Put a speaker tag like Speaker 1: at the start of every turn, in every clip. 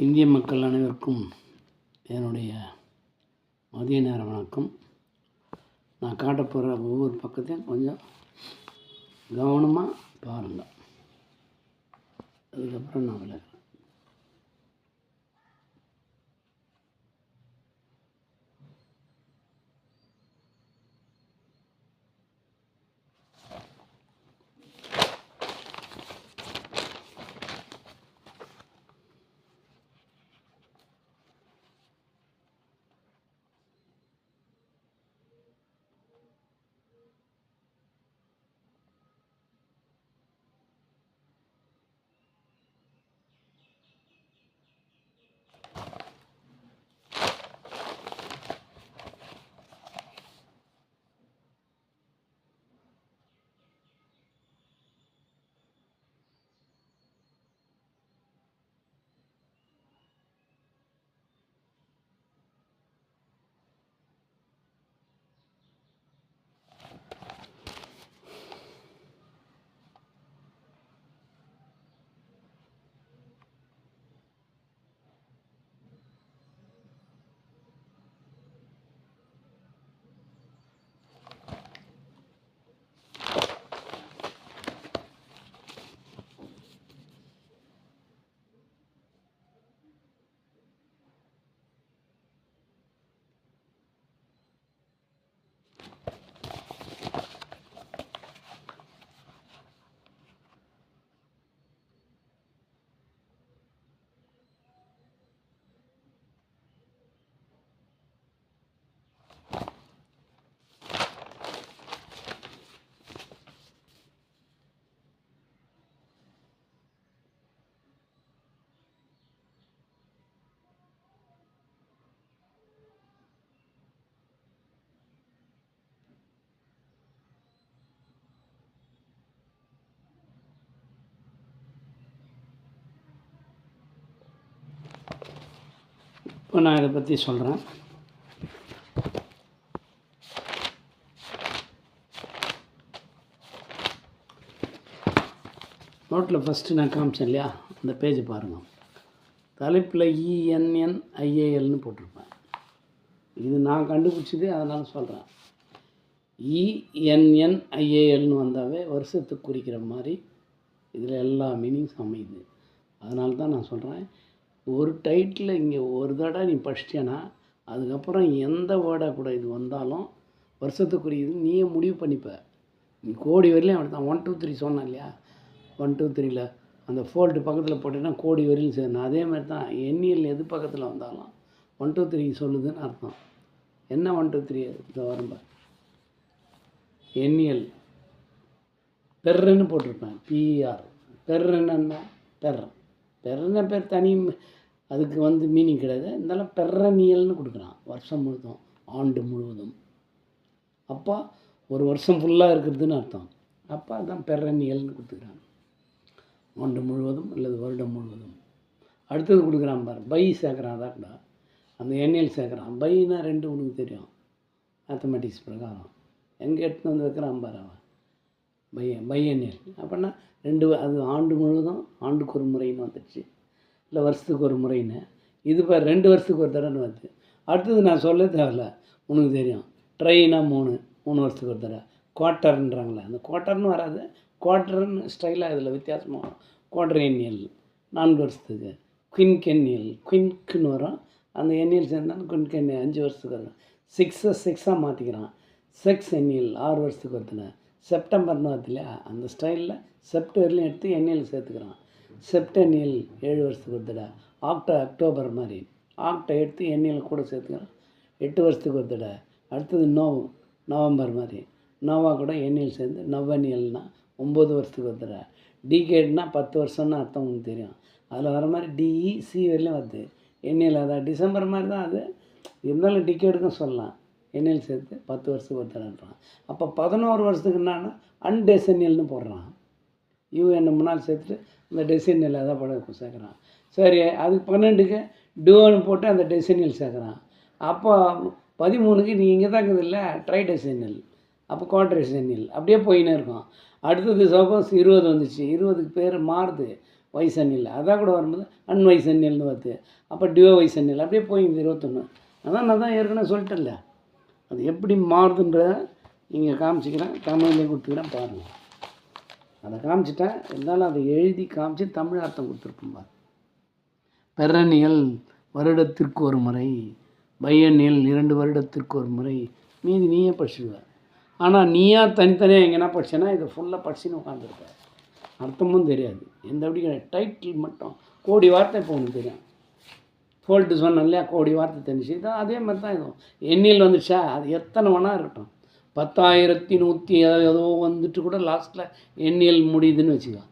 Speaker 1: இந்திய மக்கள் அனைவருக்கும் என்னுடைய மதிய நேர வணக்கம். நான் காட்டப்போகிற ஒவ்வொரு பக்கத்தையும் கொஞ்சம் கவனமாக பாருங்கள் அதுக்கப்புறம் நான் விளக்குறேன் இப்போ நான் இதை பற்றி சொல்கிறேன். நோட்டில் ஃபஸ்ட்டு நான் காமிச்சேன் இல்லையா? அந்த பேஜை பாருங்கள் தலைப்பில் இஎன்என் ஐஏஎல்னு போட்டிருப்பேன். இது நான் கண்டுபிடிச்சது அதனால் சொல்கிறேன். இஎன்என் ஐஏஎல்னு வந்தாவே வருஷத்துக்கு குறிக்கிற மாதிரி இதில் எல்லா மீனிங்ஸ் அமையுது. அதனால தான் நான் சொல்கிறேன். ஒரு டைட்டில் இங்கே ஒரு தடவை நீ படிச்சிட்டேன்னா அதுக்கப்புறம் எந்த வேர்டாக கூட இது வந்தாலும் வருஷத்துக்குரியது நீயே முடிவு பண்ணிப்ப. நீ கோடி வரையிலும் அப்படி தான் ஒன் டூ த்ரீ சொன்னேன் இல்லையா? ஒன் டூ த்ரீயில் அந்த ஃபோல்டு பக்கத்தில் போட்டேன்னா கோடி வரையிலும் சேரணும் அதே மாதிரி தான் எண்ணியல் எது பக்கத்தில் வந்தாலும் ஒன் டூ த்ரீ சொல்லுதுன்னு அர்த்தம். என்ன ஒன் டூ த்ரீ இந்த வரம்ப எண்ணியல். பெர்ன்னு போட்டிருப்பேன். பிஆர் பெர்ன்னு என்ன? பெர் பெர்ன பேர் தனி அதுக்கு வந்து மீனிங் கிடையாது. இருந்தாலும் பெரனியல்னு கொடுக்குறான். வருஷம் முழுதும் ஆண்டு முழுவதும். அப்போ ஒரு வருஷம் ஃபுல்லாக இருக்கிறதுன்னு அர்த்தம். அப்போ அதுதான் பெரனியல்னு கொடுத்துக்கிறான். ஆண்டு முழுவதும் அல்லது வருடம் முழுவதும். அடுத்தது கொடுக்குறான் பார் பை சேர்க்குறான் அதான் கூட. அந்த எண்ணெயில் சேர்க்குறான். பைனா ரெண்டு உனக்கு தெரியும். மேத்தமெட்டிக்ஸ் பிரகாரம். எங்கே எடுத்துன்னு வந்து வைக்கிறான் பார் அவன். பை பையன்னியல் அப்படின்னா ரெண்டு அது ஆண்டு முழுவதும் ஆண்டுக்கு ஒரு முறைன்னு வந்துடுச்சு. இல்லை வருஷத்துக்கு ஒரு முறைன்னு. இது இப்போ ரெண்டு வருஷத்துக்கு ஒரு தடவைன்னு வருது. அடுத்தது நான் சொல்ல தேவையில்ல. உனக்கு தெரியும். ட்ரெயினாக மூணு மூணு வருஷத்துக்கு ஒரு தடவை. குவார்ட்டர்ன்றாங்களே அந்த குவார்ட்டர்னு வராது. குவார்ட்டர்னு ஸ்டைலாக இதில் வித்தியாசமாக வரும். குவார்டர் எண்ணியல் நான்கு வருஷத்துக்கு. குயின்கென்னியல் குயின்க்குன்னு வரும். அந்த எண்ணியல் சேர்ந்தாலும் குயின்கென்னியல் அஞ்சு வருஷத்துக்கு வரும் சிக்ஸை சிக்ஸாக மாற்றிக்கிறான் செக்ஸ் எண்ணியல் ஆறு வருஷத்துக்கு ஒருத்தனை செப்டம்பர்னு வருது இல்லையா? அந்த ஸ்டைலில் செப்டர்லையும் எடுத்து எண்ணெயில் சேர்த்துக்கிறான் செப்டனியல் ஏழு வருஷத்துக்கு ஒரு தடவை ஆக்டோ அக்டோபர் மாதிரி. ஆக்டோ எடுத்து எண்ணெயில் கூட சேர்த்துக்கலாம் எட்டு வருஷத்துக்கு ஒரு தடவை அடுத்தது நோவ் நவம்பர் மாதிரி. நோவா கூட எண்ணியில் சேர்ந்து நவ்வனியல்னா ஒம்பது வருஷத்துக்கு ஒரு தடவை டிகேட்னா பத்து வருஷம்னு அர்த்தம் உங்களுக்கு தெரியும். அதில் வர மாதிரி டிஇ சி வரையிலும் வருது. எண்ணெயில் அதான். டிசம்பர் மாதிரி தான் அது. இருந்தாலும் டிகேடுக்கும் சொல்லலாம். எண்ணெயில் சேர்த்து பத்து வருஷத்துக்கு ஒரு தடவைன்றான் அப்போ பதினோரு வருஷத்துக்கு என்னன்னா அன்டெசனியல்னு போடுறான். யூஎன் முன்னால் சேர்த்துட்டு அந்த டெசினியல் அதான் படம் சேர்க்குறான். சரி அதுக்கு பன்னெண்டுக்கு டூன்னு போட்டு அந்த டெசினியல் சேர்க்குறான். அப்போ பதிமூணுக்கு நீ இங்கே தான் இருக்குது இல்லை? ட்ரை டெசினியல் அப்போ குவார்டர் டெசினியல் அப்படியே போயின்னே இருக்கும். அடுத்தது சப்போஸ் இருபது வந்துச்சு. இருபதுக்கு பேர் மாறுது. வயசன்னில் அதான் கூட வரும்போது அன்வயசு எண்ணில்னு வருது. அப்போ டியோ வயசன்னில் அப்படியே போயிங்க இருபத்தொன்று அதான் நான் தான் ஏற்கனவே சொல்லிட்டேன்ல. அது எப்படி மாறுதுன்ற நீங்கள் காமிச்சிக்கிறேன். தமிழ்லேயே கொடுத்துக்கிறேன் பாருங்கள் அதை காமிச்சிட்டேன். இருந்தாலும் அதை எழுதி காமிச்சு தமிழ் அர்த்தம் கொடுத்துருப்போம் பாரு. பெரணியல் வருடத்திற்கு ஒரு முறை பையனில் இரண்டு வருடத்திற்கு ஒரு முறை மீதி நீயே படிச்சுடுவார் ஆனால் நீயா தனித்தனியாக எங்கன்னா படிச்சேன்னா இதை ஃபுல்லாக படிச்சுன்னு உட்காந்துருப்ப அர்த்தமும் தெரியாது. எந்த அப்படி கிடையாது. டைட்டில் மட்டும். கோடி வார்த்தை இப்போ உனக்கு தெரியும். ஃபோல்ட்டு சொன்னேன் இல்லையா? கோடி வார்த்தை தெரிஞ்சு இதான் அதே மாதிரி தான் இதுவும். எண்ணில் வந்துச்சா? அது எத்தனை வேணா இருக்கட்டும். பத்தாயிரத்தி நூற்றி ஏதோ வந்துட்டு கூட லாஸ்ட்டில் எண்ணியல் முடியுதுன்னு வச்சுக்கோ.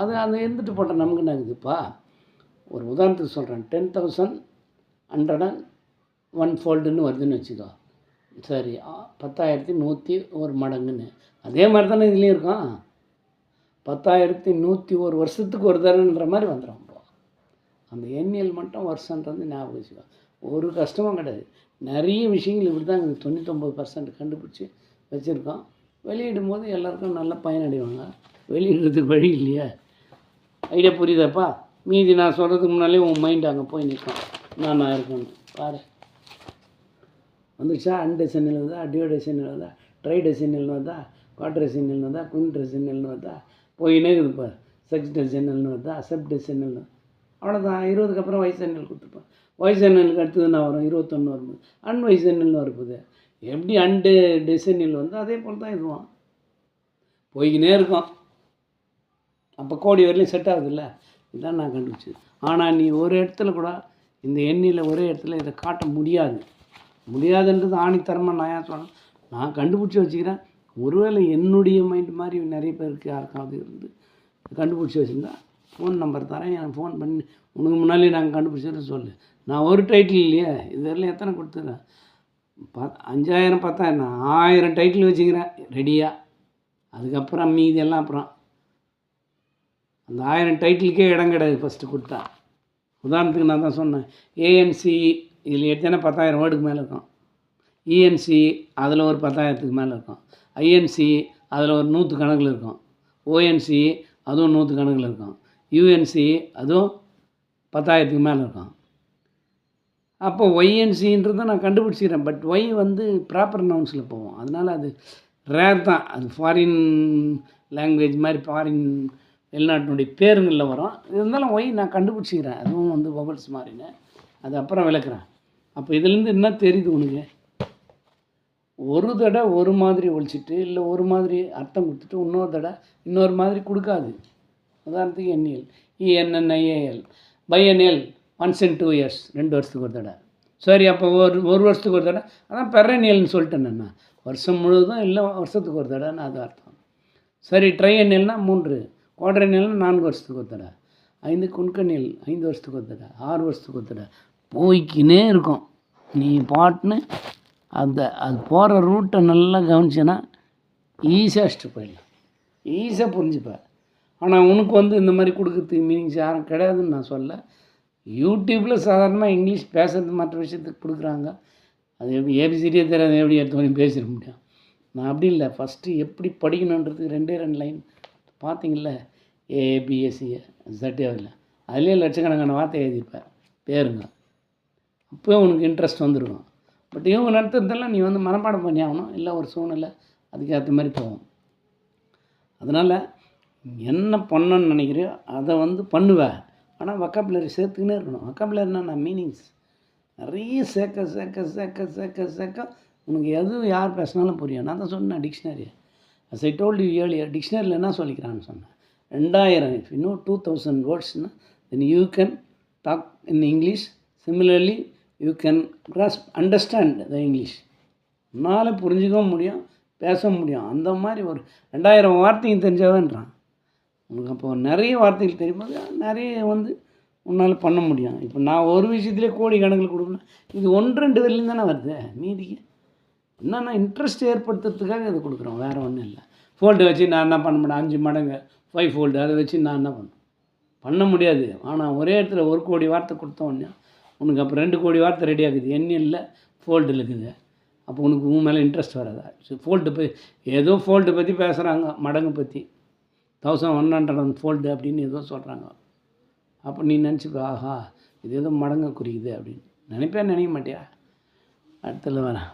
Speaker 1: அது அந்த இருந்துட்டு போட்டால் நமக்கு என்ன இருக்குதுப்பா ஒரு உதாரணத்துக்கு சொல்கிறேன் ten thousand hundred and one ஃபோல்டுன்னு வருதுன்னு வச்சுக்கோ. சரி பத்தாயிரத்தி நூற்றி ஒரு மடங்குன்னு. அதே மாதிரி தானே இதுலேயும் இருக்கும். பத்தாயிரத்தி நூற்றி ஒரு வருஷத்துக்கு ஒரு தடவைன்ற மாதிரி வந்துடும் அந்த எண்ணியல் மட்டும் வருஷன்றது ஞாபகம் வச்சுக்கோ. ஒரு கஷ்டமும் கிடையாது. நிறைய விஷயங்கள் இப்படி தான் எங்களுக்கு தொண்ணூத்தொம்பது பர்சன்ட் கண்டுபிடிச்சி வச்சுருக்கோம். வெளியிடும் போது எல்லாருக்கும் நல்லா பயனடைவாங்க வெளியிடுறதுக்கு வழி இல்லையா. ஐடியா புரியுதாப்பா? மீதி நான் சொல்கிறதுக்கு முன்னாலே உன் மைண்ட் அங்கே போய் நிற்கும் நான் நான் இருக்கணும் பாரு. வந்துச்சா வந்தா ட்ரை டியோடெசினல் வந்தா ட்ரைடெசினல்னு வருதா? வந்தா குயின் குயின்ட்ரெசினல்னு வந்தா போயினே இருக்குது பாரு. செக்ஸ் வந்தா வருதா? அசப் டெசினல்னு அவ்வளோதான் இருபதுக்கு அப்புறம் வயசு எண்ணல் கொடுத்துருப்பேன் வயசு எண்ணலுக்கு அடுத்தது நான் வரும். இருபத்தொன்று வரும்போது. அன் வயசு எண்ணல்னு வரும்போது எப்படி அண்டு டிசைனில் வந்து அதே போல் தான் இதுவும். போய்கினே இருக்கும். அப்போ கோடி வரலையும் செட் ஆகுதுல்ல? இதான் நான் கண்டுபிடிச்சது. ஆனால் நீ ஒரு இடத்துல கூட இந்த எண்ணில் ஒரே இடத்துல இதை காட்ட முடியாது. முடியாதுன்றது ஆணித்தரமாக நான் ஏன் சொல்கிறேன் நான் கண்டுபிடிச்சி வச்சுக்கிறேன். ஒருவேளை என்னுடைய மைண்ட் மாதிரி நிறைய பேருக்கு யாருக்காவது இருந்து கண்டுபிடிச்சி வச்சுருந்தா ஃபோன் நம்பர் தரேன் எனக்கு ஃபோன் பண்ணி உனக்கு முன்னாலே நாங்கள் கண்டுபிடிச்சதை சொல்லு. நான் ஒரு டைட்டில் இல்லையே இது எத்தனை கொடுத்துருக்கேன் பத் அஞ்சாயிரம் பத்தாயிரம் நான் ஆயிரம் டைட்டில் வச்சுக்கிறேன் ரெடியாக அதுக்கப்புறம் மீதி எல்லாம் அப்புறம். அந்த ஆயிரம் டைட்டிலுக்கே இடம் கிடையாது ஃபஸ்ட்டு கொடுத்தா. உதாரணத்துக்கு நான் தான் சொன்னேன் ஏஎன்சி இதில் எடுத்தேன்னா பத்தாயிரம் வேர்டுக்கு மேலே இருக்கும்? இஎன்சி அதில் ஒரு பத்தாயிரத்துக்கு மேலே இருக்கும். ஐஎன்சி அதில் ஒரு நூற்று கணக்கில் இருக்கும் ஓஎன்சி அதுவும் நூற்று கணக்கில் இருக்கும். யூஎன்சி அதுவும் பத்தாயிரத்துக்கு மேலே இருக்கும். அப்போ ஒய்என்சின்றதை நான் கண்டுபிடிச்சிக்கிறேன். பட் ஒய் வந்து ப்ராப்பர் நவுன்ஸில் போவோம் அதனால் அது ரேர் தான். அது ஃபாரின் லாங்குவேஜ் மாதிரி ஃபாரின் வெளிநாட்டினுடைய பேருங்களில் வரும். இருந்தாலும் ஒய் நான் கண்டுபிடிச்சிக்கிறேன். அதுவும் வந்து பபல்ஸ் மாதிரின்னு. அது அப்புறம் விளக்குறேன். அப்போ இதுலேருந்து என்ன தெரியுது உனக்கு? ஒரு தடவை ஒரு மாதிரி ஒழிச்சிட்டு இல்லை ஒரு மாதிரி அர்த்தம் கொடுத்துட்டு இன்னொரு தடவை இன்னொரு மாதிரி கொடுக்காது. உதாரணத்துக்கு என்இஎல் இஎன்என்ஐஏஎல் பைஎன்எல் ஒன்ஸ் இன் டூ இயர்ஸ் ரெண்டு வருஷத்துக்கு ஒரு தடவை. சரி அப்போ ஒரு ஒரு வருஷத்துக்கு ஒரு தடவை. அதான் பெரனியல்னு சொல்லிட்டேன் நான். வருஷம் முழுவதும் இல்லை வருஷத்துக்கு ஒரு தடவைன்னு அது அர்த்தம். சரி ட்ரையனியல்னா மூன்று குவாட்ரனியல்னா நான்கு வருஷத்துக்கு ஒரு தடவை. ஐந்து குன்கனியல் ஐந்து வருஷத்துக்கு ஒரு தடவை. ஆறு வருஷத்துக்கு ஒரு தடவை. போய்க்கினே இருக்கும். நீ பாட்டுன்னு அந்த அது போகிற ரூட்டை நல்லா கவனிச்சேன்னா ஈஸியாக அடிச்சுட்டு போயிடலாம். ஈஸியாக புரிஞ்சுப்பேன் ஆனால் உனக்கு வந்து இந்த மாதிரி கொடுக்கறதுக்கு மீனிங்ஸ் யாரும் கிடையாதுன்னு நான் சொல்ல யூடியூப்பில் சாதாரணமாக இங்கிலீஷ் பேசுறது மற்ற விஷயத்துக்கு கொடுக்குறாங்க. அது எப்படி ஏபிசிடியே தெரியாது எப்படி எடுத்தவரையும் பேசிட முடியும். நான் அப்படி இல்லை. ஃபஸ்ட்டு எப்படி படிக்கணுன்றதுக்கு ரெண்டே ரெண்டு லைன் பார்த்தீங்கள ஏபிஎஸ்சி சட்டியாவில் e, அதுலேயே லட்சக்கணக்கான வார்த்தை எழுதியிருப்பேன் பேருங்க. அப்போவே உனக்கு இன்ட்ரெஸ்ட் வந்துருக்கும் பட் இவங்க நடத்துறதெல்லாம் நீ வந்து மனப்பாடம் பண்ணி ஆகணும். இல்லை ஒரு சூழ்நிலை அதுக்கேற்ற மாதிரி போகும். அதனால் என்ன பண்ணணும்னு நினைக்கிறியோ அதை வந்து பண்ணுவேன் ஆனால் வக்காபுலரி சேர்த்துக்கினே இருக்கணும். வக்காபுலரினா நான் மீனிங்ஸ் நிறைய சேர்க்க சேர்க்க சேர்க்க சேர்க்க சேர்க்க உனக்கு எது யார் பேசினாலும் புரியும். நான் தான் சொன்னேன் dictionary as I told you earlier டிக்ஷனரியில் என்ன சொல்லிக்கிறான்னு சொன்னேன். ரெண்டாயிரம் if you two thousand வேர்ட்ஸ்னால் then you can talk in English similarly you can cross understand the English உன்னால் புரிஞ்சுக்கவும் முடியும் பேச முடியும். அந்த மாதிரி ஒரு ரெண்டாயிரம் வார்த்தையும் தெரிஞ்சவன்றான். உனக்கு அப்போ நிறைய வார்த்தைகள் தெரியும்போது நிறைய வந்து உன்னால் பண்ண முடியும். இப்போ நான் ஒரு விஷயத்துலேயே கோடி கணக்கில் கொடுக்கணும். இது ஒன்று ரெண்டு வரையிலும் தானே வருது? மீதிக்கு என்னென்னா இன்ட்ரெஸ்ட் ஏற்படுத்துறதுக்காக இது கொடுக்குறோம். வேறு ஒன்றும் இல்லை. ஃபோல்டு வச்சு நான் என்ன பண்ண முடியும்? அஞ்சு மடங்கு ஃபைவ் ஃபோல்டு அதை வச்சு நான் என்ன பண்ண பண்ண முடியாது. ஆனால் ஒரே இடத்துல ஒரு கோடி வார்த்தை கொடுத்த உனக்கு அப்போ ரெண்டு கோடி வார்த்தை ரெடி ஆகுது. என்ன இல்லை ஃபோல்டு இருக்குது அப்போ உனக்கு உன் மேலே இன்ட்ரெஸ்ட் வராதா? ஃபோல்டு போய் ஏதோ ஃபோல்ட்டு பற்றி பேசுகிறாங்க மடங்கு பற்றி thousand one hundred and fold அப்படின்னு ஏதோ சொல்கிறாங்க அப்போ நீ நினச்சிக்கோ ஆஹா இது ஏதோ மடங்க குறிக்குது அப்படின்னு. நினைப்பே நினைக்க மாட்டியா? அடுத்ததில் வரேன்.